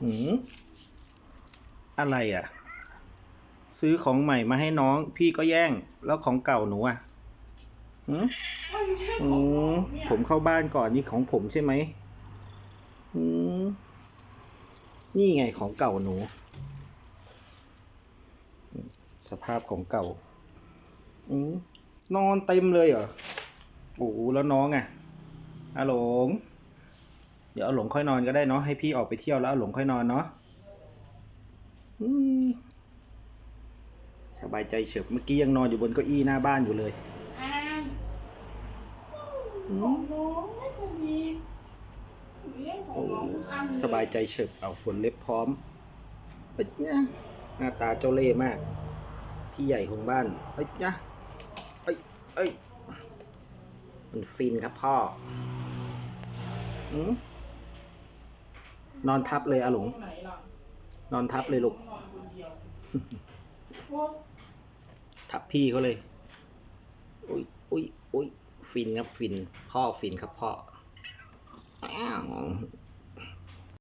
หืมอะไรอะ ซื้อของใหม่มาให้น้อง พี่ก็แย่ง แล้วของเก่าหนูอะหืมอืมผมเข้าบ้านก่อนนี่ของผมใช่ไหมอืมนี่ไงของเก่าหนู สภาพของเก่าอืมนอนเต็มเลยเหรอโอ้แล้วน้องอะอาหลง เดี๋ยวเอาหลงค่อยนอนก็ได้เนาะให้พี่ออกไปเที่ยวแล้วเอาหลงค่อยนอนเนาะสบายใจเฉิบเมื่อกี้ยังนอนอยู่บนเก้าอี้หน้าบ้านอยู่เลยสบายใจเฉิบเอาฝนเล็บพร้อมเอ้ยเนี่ยหน้าตาเจ้าเล่ห์มาก ที่ใหญ่ของบ้านเอ้ยเนี่ยเอ้ยเอ้ยมันฟินครับพ่อ อืม นอนทับเลยอาหลงตรไหนล่ะนอนทับเลยลูกนอนคนเดียวพวกทับพี่เขาเลย อุ้ยอุ้ยอุ้ยฟินครับฟิน พ่อฟินครับพ่ออ้าว